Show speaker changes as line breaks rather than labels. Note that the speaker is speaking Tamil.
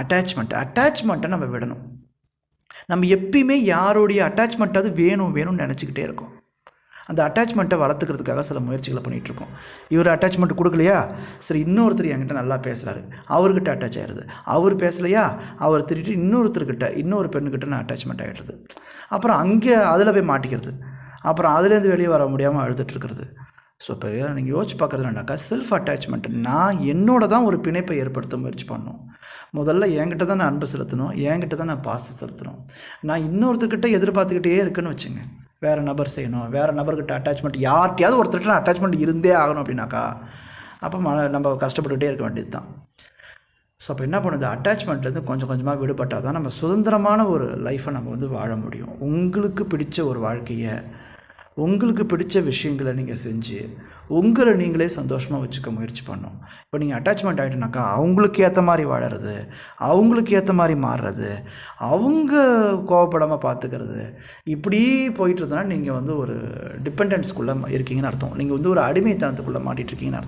அட்டாச்மெண்ட் அட்டாச்மெண்ட்டை நம்ம விடணும். நம்ம எப்பயுமே யாருடைய அட்டாச்மெண்ட்டாவது வேணும் வேணும்னு நினச்சிக்கிட்டே இருக்கோம். அந்த அட்டாச்மெண்ட்டை வளர்த்துக்கிறதுக்காக சில முயற்சிகளை பண்ணிகிட்ருக்கோம் இவர் அட்டாச்மெண்ட் கொடுக்கலையா? சரி இன்னொருத்தர் என்கிட்ட நல்லா பேசுகிறாரு அவர்கிட்ட அட்டாச் ஆயிடுது அவர் பேசலையா? அவர் திருட்டு இன்னொருத்தர்கிட்ட இன்னொரு பெண்ணுக்கிட்ட நான் அட்டாச்மெண்ட் ஆகிடுறது அப்புறம் அங்கே அதில் போய் மாட்டிக்கிறது. அப்புறம் அதுலேருந்து வெளியே வர முடியாமல் அழுதுட்டுருக்கிறது ஸோ இப்போ நீங்கள் யோசிச்சு பார்க்குறது என்னன்னாக்கா செல்ஃப் அட்டாச்மெண்ட் நான் என்னோட தான் ஒரு பிணைப்பை ஏற்படுத்த முயற்சி பண்ணணும். முதல்ல என்கிட்ட தான் நான் அன்பு செலுத்தணும் என்கிட்ட தான் நான் பாசம் செலுத்தணும். நான் இன்னொருத்தர்கிட்ட எதிர்பார்த்துக்கிட்டே இருக்குன்னு வச்சுங்க. வேறு நபர் செய்யணும் வேறு நபர்கிட்ட அட்டாச்மெண்ட் யார்கிட்டயாவது ஒருத்தர்கிட்ட அட்டாச்மெண்ட் இருந்தே ஆகணும் அப்படின்னாக்கா அப்போ மன நம்ம கஷ்டப்பட்டுகிட்டே இருக்க வேண்டியது தான் ஸோ அப்போ என்ன பண்ணுது? அட்டாச்மெண்ட்லேருந்து கொஞ்சம் கொஞ்சமாக விடுபட்டால் தான் நம்ம சுதந்திரமான ஒரு லைஃப்பை நம்ம வந்து வாழ முடியும். உங்களுக்கு பிடிச்ச ஒரு வாழ்க்கையை உங்களுக்கு பிடிச்ச விஷயங்களை நீங்கள் செஞ்சு உங்களை நீங்களே சந்தோஷமாக வச்சுக்க முயற்சி பண்ணும். இப்போ நீங்கள் அட்டாச்மெண்ட் ஆகிட்டுனாக்கா அவங்களுக்கு ஏற்ற மாதிரி வாழறது அவங்களுக்கு ஏற்ற மாதிரி மாறுறது அவங்க கோவப்படாமல் பார்த்துக்கிறது இப்படி போயிட்டு இருந்தோன்னா நீங்கள் வந்து ஒரு டிபெண்டன்ஸ்குள்ளே இருக்கீங்கன்னு அர்த்தம். நீங்கள் வந்து ஒரு அடிமைத்தனத்துக்குள்ளே மாட்டிகிட்ருக்கீங்கன்னு அர்த்தம்.